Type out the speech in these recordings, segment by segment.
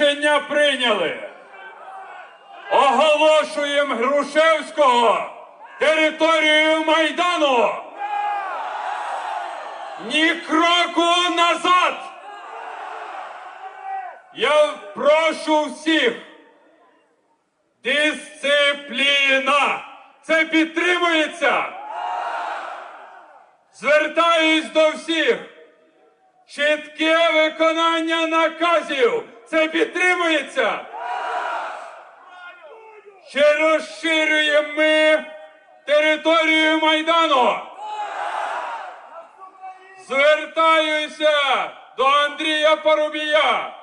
Рішення прийняли. Оголошуємо Грушевського територією Майдану. Ні кроку назад. Я прошу всіх. Дисципліна. Це підтримується. Звертаюсь до всіх. Чітке виконання наказів. Це підтримується. Чи розширюємо ми територію Майдану? Звертаюся до Андрія Парубія.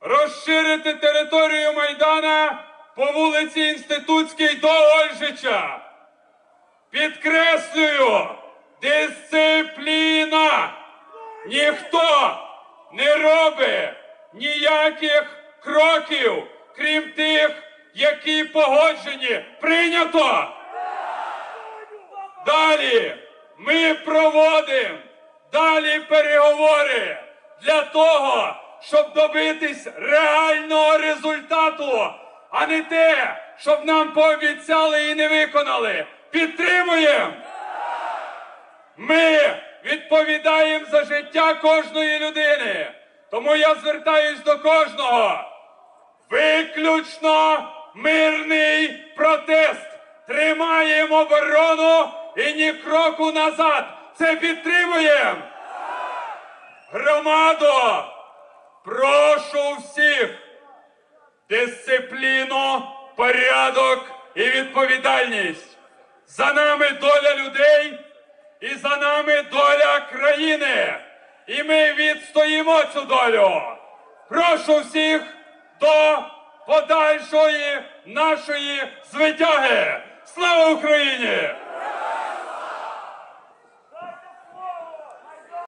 Розширити територію Майдана по вулиці Інститутській до Ольжича. Підкреслюю, дисципліна. Ніхто не робить ніяких кроків, крім тих, які погоджені. Прийнято. Далі ми проводимо далі переговори для того, щоб добитись реального результату, а не те, щоб нам пообіцяли і не виконали. Підтримуємо! Ми відповідаємо за життя кожної людини. Тому я звертаюсь до кожного. Виключно мирний протест. Тримаємо оборону і ні кроку назад. Це підтримуємо. Громадо, прошу всіх дисципліну, порядок і відповідальність. За нами доля людей і за нами доля країни. І ми відстоїмо цю долю. Прошу всіх до подальшої нашої звитяги. Слава Україні!